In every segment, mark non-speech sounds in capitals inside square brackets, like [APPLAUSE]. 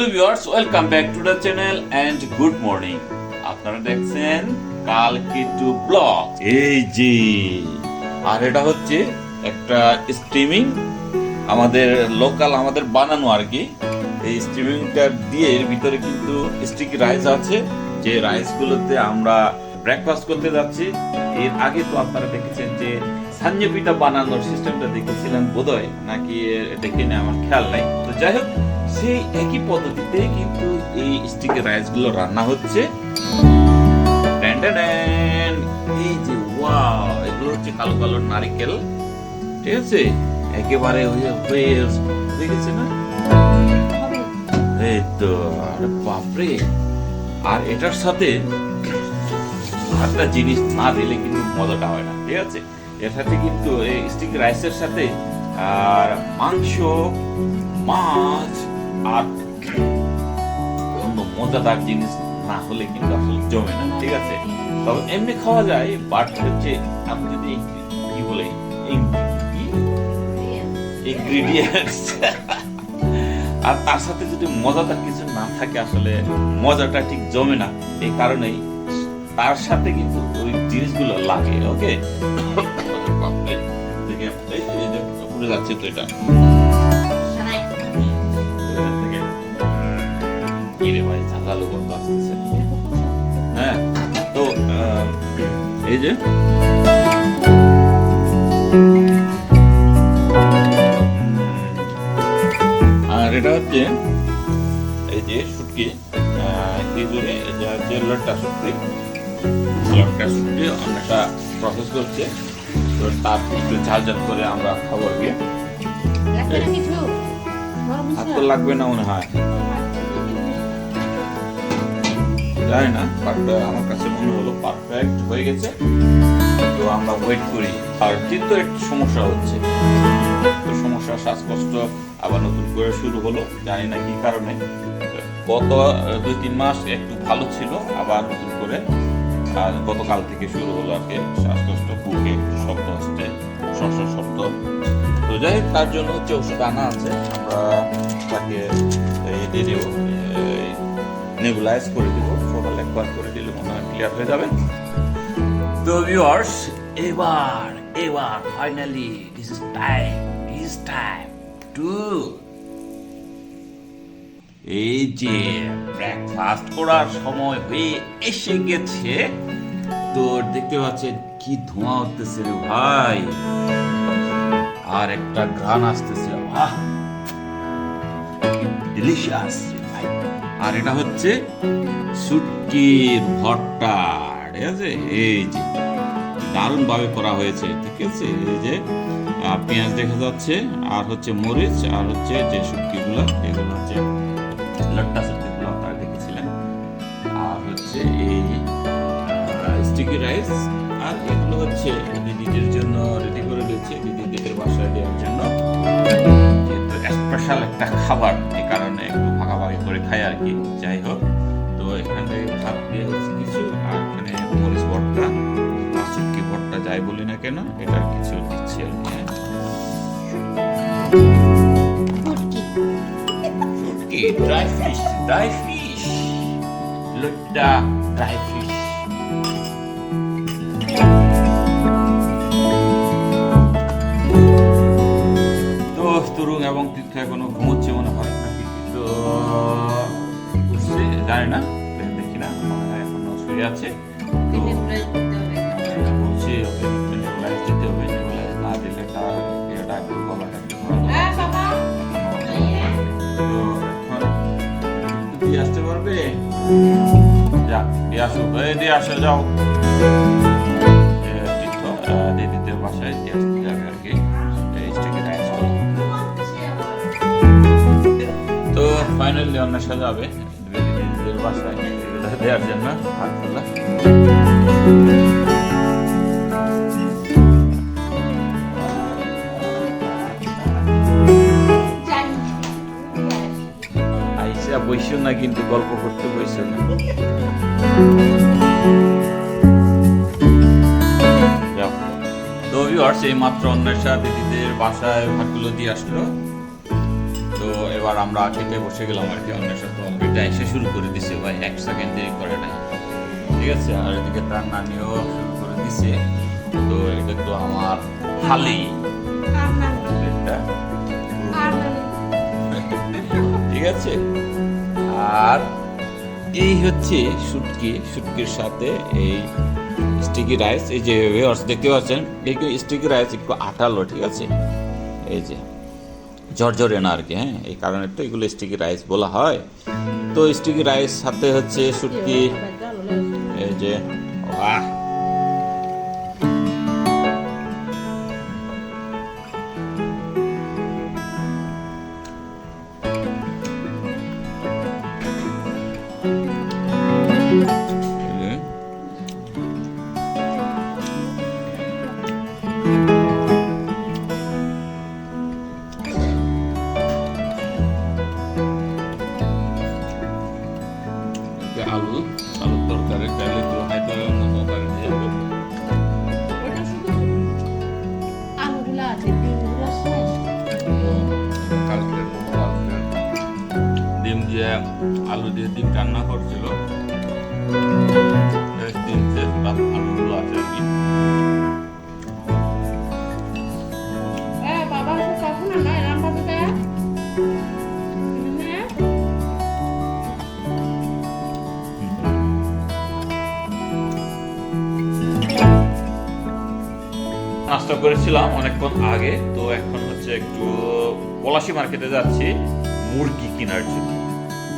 Hello viewers welcome back to the channel and good morning আপনারা দেখছেন কাল কিটু blog এই যে, আর এটা হচ্ছে একটা স্ট্রিমিং আমাদের লোকাল আমাদের বানানো আর কি। এই স্ট্রিমিংটা দিয়ে এর ভিতরে কিন্তু স্টিকি রাইস আছে। যে রাইসগুলোতে আমরা ব্রেকফাস্ট করতে যাচ্ছি। এর আগে তো আপনারা দেখেছেন যে সাঞ্জে পিঠা বানানোর সিস্টেমটা দেখেছিলেন বোধহয়? নাকি দেখিনি আমার খেয়াল নাই। তো যাই হোক সেই একই পদ্ধতিতে কিন্তু এই স্টিকি রাইসগুলো রান্না হচ্ছে। এই যে ওয়াও এগুলো হচ্ছে কালো কালো নারকেল। ঠিক আছে? একেবারে হয়ে গেছে না? এই তো আরে বাপরে। আর এটার সাথে একটা জিনিস না দিলে কিন্তু মজাটা হয় না ঠিক আছে? এর সাথে কিন্তু এই স্টিক রাইসের সাথে আর মাংস মাছ আর মজাদার জিনিস না হলে কিন্তু আসলে জমে না, ঠিক আছে? তবে এমনি খাওয়া যায় বাট হচ্ছে আপনি যদি কি বলে, ইনগ্রিডিয়েন্টস। আর তার সাথে যদি মজাদার কিছু না থাকে, আসলে মজাটা ঠিক জমে না, এই কারণেই তার সাথে কিন্তু ওই জিনিসগুলো লাগে ওকে [COUGHS] যাচ্ছে তো এটা। কিরে ভাই ঝাঁকালো গন্ধ আসতেছে হ্যাঁ তো এই যে আর এটা হচ্ছে এই যে শুটকি এটা হচ্ছে লট্টা শুটকি লট্টা শুটকি অনেকটা প্রসেস করছে তো তার একটু ঝাল ঝাল করে আমরা খাব আর হাত তো লাগবে না মনে হয় জানি না বাট আমার কাছে মনে হলো পারফেক্ট হয়ে গেছে। তো আমরা ওয়েট করি। আর কিন্তু একটু সমস্যা হচ্ছে তো সমস্যা, শ্বাসকষ্ট, আবার নতুন করে শুরু হলো। জানি না কি কারণে। গত দুই, তিন মাস একটু ভালো ছিল, আবার নতুন করে আর গতকাল থেকে শুরু হলো আর কি। শ্বাসকষ্ট, বুকে শব্দ আসছে শ্বাস শব্দ। তো যাই হোক, তার জন্য হচ্ছে ওষুধ আনা আছে, আমরা তাকে দিয়ে দেবো নেবুলাইজ করে দিব। একবার করে দিলে মনে হয় ক্লিয়ার হয়ে যাবে। তো ভিউয়ার্স এবার এবার finally this is time this time to এই যে ব্রেকফাস্ট করার সময় হয়ে এসে গেছে, তো দেখতে পাচ্ছেন কি ধোঁয়া উঠতেছে রে ভাই। আর একটা ঘ্রাণ আসতেছে ডিলিশিয়াস ভাই আর এটা হচ্ছে শুটকির ভর্তা। ঠিক আছে? এই যে দারুণ ভাবে করা হয়েছে, ঠিক আছে? এই যে পেঁয়াজ দেখা যাচ্ছে, আর হচ্ছে মরিচ, আর হচ্ছে যে শুটকিগুলো এগুলো হচ্ছে লট্টা শুটকিগুলো আপনারা দেখেছিলেন। আর হচ্ছে এই স্টিকি রাইস আর এগুলো হচ্ছে দিদিদের জন্য রেডি করে দিয়েছে দিদিদের বাসায় দেওয়ার জন্য। স্পেশাল একটা খাবার। কি যাই হোক তো এখানে ভাত দিয়ে হচ্ছে কিছু আর এখানে মরিচ ভর্তা শুটকি ভর্তা যাই বলি না কেন এটার কিছু দিচ্ছি আর কি। ড্রাই ফিশ ড্রাই ফিশ লুট্টা ড্রাই ফিশ তো তরুণ এবং তীর্থ এখনও ঘুমোচ্ছে মনে হয় নাকি? তো উঠছে জানি না। দেখি না হয় এখনও শুয়ে আছে। তো বলছি ওকে নেবুলাইজ দিতে হবে নেবুলাইজ না দিলে তার ইয়েটা একটু গলাটা একটু তো দিয়ে আসতে পারবে? যা দিয়ে আসো দিয়ে আসো যাও। দিদিদের বাসায় দিয়ে আসতে যাবে আর কি। তো ফাইনালি অন্বেষা যাবে। দিদিদের বাসায় দেওয়ার জন্য ভাতগুলো আইসা বইসো না কিন্তু গল্প করতে বইসো না তো ভিউয়ার্স এই মাত্র অন্বেষা দিদিদের বাসায় ভাতগুলো দিয়ে আসলো তো এবার আমরা খেতে বসে গেলাম আর কি অন্যের সাথে অলরেডি এসে শুরু করে দিছে ভাই, এক সেকেন্ড দেরি করে নাই ঠিক আছে, আর এদিকে তার নানিও শুরু করে দিছে। তো এটা তো আমার হালি ঠিক আছে। আর এই হচ্ছে শুটকি, শুটকির সাথে এই স্টিকি রাইস এই যে দেখতে পাচ্ছেন, এই স্টিকি রাইস একটু আঠালো, ঠিক আছে? এই যে। ঝরঝরে না আর কি হ্যাঁ? এই কারণে তো এগুলো স্টিকি রাইস বলা হয়। তো স্টিকি রাইস সাথে হচ্ছে শুটকি, এই যে নাস্তা করেছিলাম অনেকক্ষণ আগে। তো এখন হচ্ছে একটু পলাশি মার্কেটে যাচ্ছি মুরগি কেনার জন্য।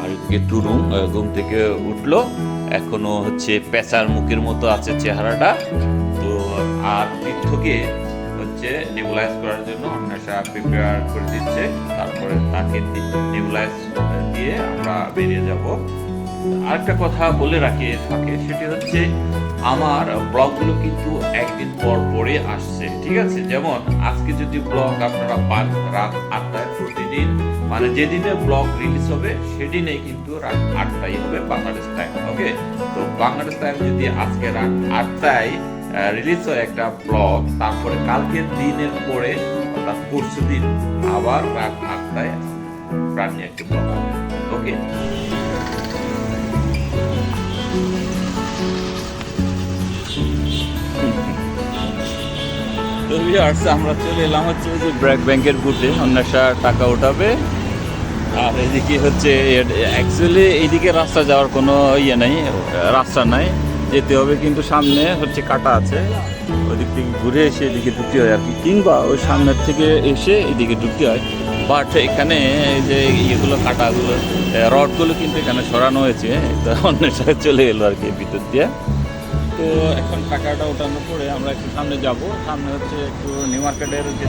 আর এদিকে টুরুম আহ, ঘুম থেকে উঠল। এখনও হচ্ছে পেঁচার মুখের মতো আছে চেহারাটা। তো আর তীর্থকে হচ্ছে নেবুলাইজ করার জন্য অন্বেষা প্রিপেয়ার করে দিচ্ছে। তারপরে তাকে নেবুলাইজ দিয়ে আমরা বেরিয়ে যাব। আরেকটা কথা বলে রাখি ফাঁকে সেটি হচ্ছে আমার ব্লগগুলো কিন্তু একদিন পর পরে আসছে, ঠিক আছে? যেমন আজকে যদি ব্লগ আপনারা পান রাত আটটায় প্রতিদিন মানে যেদিনে ব্লগ রিলিজ হবে, সেদিনেই কিন্তু রাত আটটাই হবে বাংলাদেশ টাইম ওকে তো বাংলাদেশ টাইম যদি আজকে রাত আটটায় রিলিজ হয় একটা ব্লগ, তারপরে কালকের দিনের পরে, অর্থাৎ পরশু দিন আবার রাত আটটায় প্রাণ নিয়ে একটি ব্লগ ওকে আমরা চলে এলাম হচ্ছে যে ব্র্যাক ব্যাংকের বুথে অন্বেষা টাকা উঠাবে। আর এদিকে হচ্ছে অ্যাকচুয়ালি এইদিকে রাস্তা যাওয়ার কোনো ইয়ে নেই, রাস্তা নাই, যেতে হবে কিন্তু সামনে হচ্ছে কাটা আছে। ওদিক থেকে ঘুরে এসে এদিকে ঢুকতে হয় আর কি, কিংবা ওই সামনের থেকে এসে এদিকে ঢুকতে হয়। বাট এখানে যে ইয়েগুলো, কাটাগুলো রডগুলো কিন্তু এখানে সরানো হয়েছে সাথে চলে এলো আর কি ভিতর দিয়ে। তো এখন টাকাটা ওঠানোর পরে আমরা একটু সামনে যাব। সামনে হচ্ছে একটু নিউ মার্কেটের যে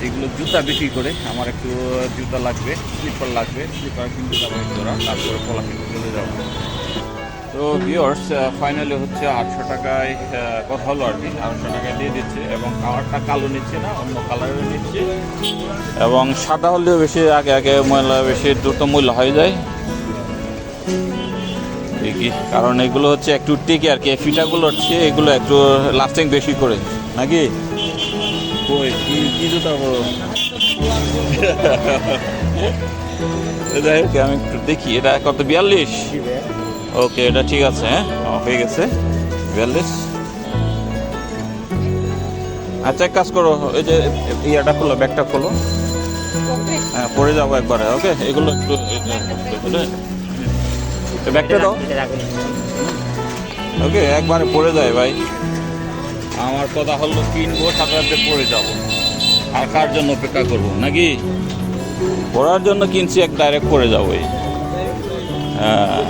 যেগুলো জুতা বিক্রি করে আমার একটু জুতা লাগবে স্লিপার লাগবে স্লিপার কিনতে যাব ওরা, তারপরে কলা কিনতে চলে যাব। তো ভিওর্স ফাইনালি হচ্ছে আটশো টাকায় কথা হলো আর কি আটশো টাকায় দিয়ে দিচ্ছে এবং কালারটা কালো নিচ্ছে না অন্য কালারের নিচ্ছে। এবং সাদা হলেও বেশি আগে আগে ময়লা বেশি দ্রুত ময়লা হয়ে যায়। ঠিকই কারণ এগুলো হচ্ছে একটু টিকে আর কি ফিটাগুলো হচ্ছে এগুলো একটু লাস্টিং বেশি করে নাকি কি কি জুতা বড় যাই হোক আমি একটু দেখি এটা কত বিয়াল্লিশ ওকে এটা ঠিক আছে হ্যাঁ ও, হয়ে গেছে বিয়াল্লিশ আচ্ছা এক কাজ করো এই যে ইয়াটা খোলো ব্যাগটা খোলো হ্যাঁ পরে যাব একবারে ওকে এগুলো একটু ব্যাগটা দাও। ওকে একবারে পড়ে যায় ভাই। আমার কথা হলো কিনবো সাথে সাথে পড়ে যাব। আর কার জন্য অপেক্ষা করব নাকি? পড়ার জন্য কিনছি এক ডাইরেক্ট পড়ে যাব হ্যাঁ।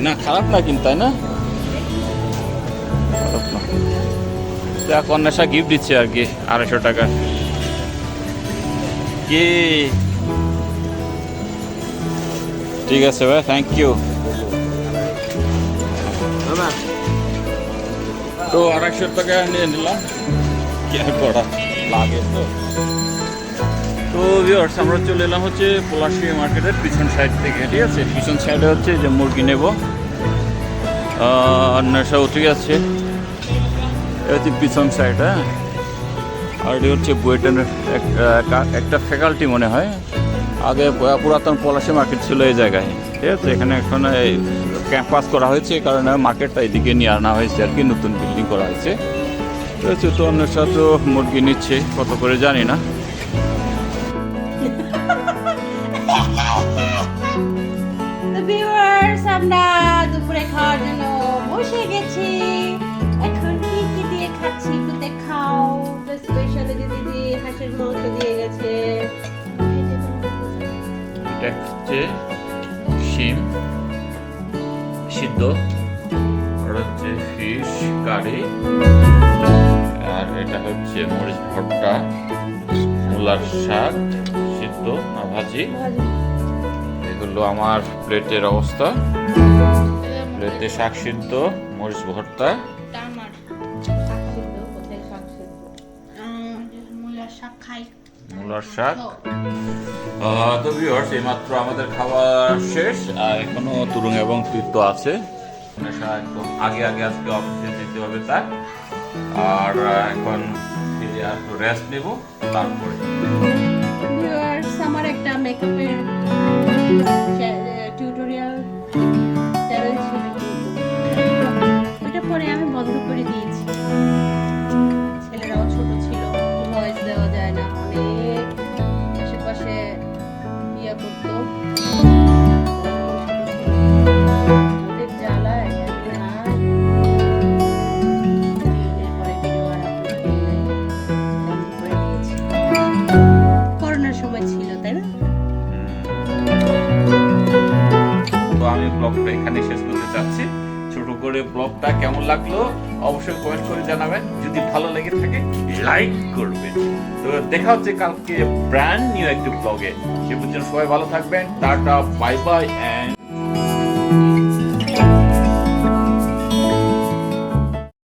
না খারাপ না কিন্তু তাই না? খারাপ না। গিফট দিচ্ছে আর কি আড়াইশো টাকা। কি? ঠিক আছে ভাই থ্যাংক ইউ তো আড়াইশো টাকা নিয়ে নিলাম। কি আর করা লাগে তো। তো ভিউয়ার্স আমরা চলে এলাম হচ্ছে পলাশি মার্কেটের পিছন সাইড থেকে ঠিক আছে? পিছন সাইডে হচ্ছে যে মুরগি নেব। অন্বেষা উঠে গেছে। এটা হচ্ছে পিছন সাইড হ্যাঁ? আর এটি হচ্ছে বুয়েটেনের এক- এক- একটা ফ্যাকাল্টি মনে হয়। আগে পুরাতন পলাশি মার্কেট ছিল এই জায়গায়। ঠিক আছে, এখানে এখন এই ক্যাম্পাস করা হয়েছে, এই কারণে মার্কেটটা এদিকে নিয়ে আনা হয়েছে আর কি, নতুন বিল্ডিং করা হয়েছে। তো হচ্ছে তো অন্য সাথে মুরগি নিচ্ছে, কত করে জানি না। স্পেশালি দিদি মাংস দিয়ে গেছে। হচ্ছে শিম সিদ্ধ। আর হচ্ছে ফিশ কারি। আর এটা হচ্ছে মরিচ ভর্তা মূলার শাক সিদ্ধ না ভাজি। এগুলো আমার প্লেটের অবস্থা। প্লেটে শাক সিদ্ধ মরিচ ভর্তা। মূলার শাক। তো ভিউয়ার্স এইমাত্র আমাদের খাওয়া শেষ, আর এখনও তুরুং এবং তীর্থ আছে। একদম আগে আগে আজকে অফিসে যেতে হবে তার। আর এখন ফিরে একটু রেস্ট নেব, তারপরে। আমার একটা মেকআপের ব্লগটা এখানে শেষ করতে চাচ্ছি। ছোট করে ব্লগটা কেমন লাগল অবশ্যই কমেন্ট করে জানাবেন। যদি ভালো লেগে থাকে, লাইক করবেন। তো দেখা হচ্ছে কালকে ব্র্যান্ড নিউ একটি ব্লগে সে পর্যন্ত সবাই ভালো থাকবেন। Tata bye bye and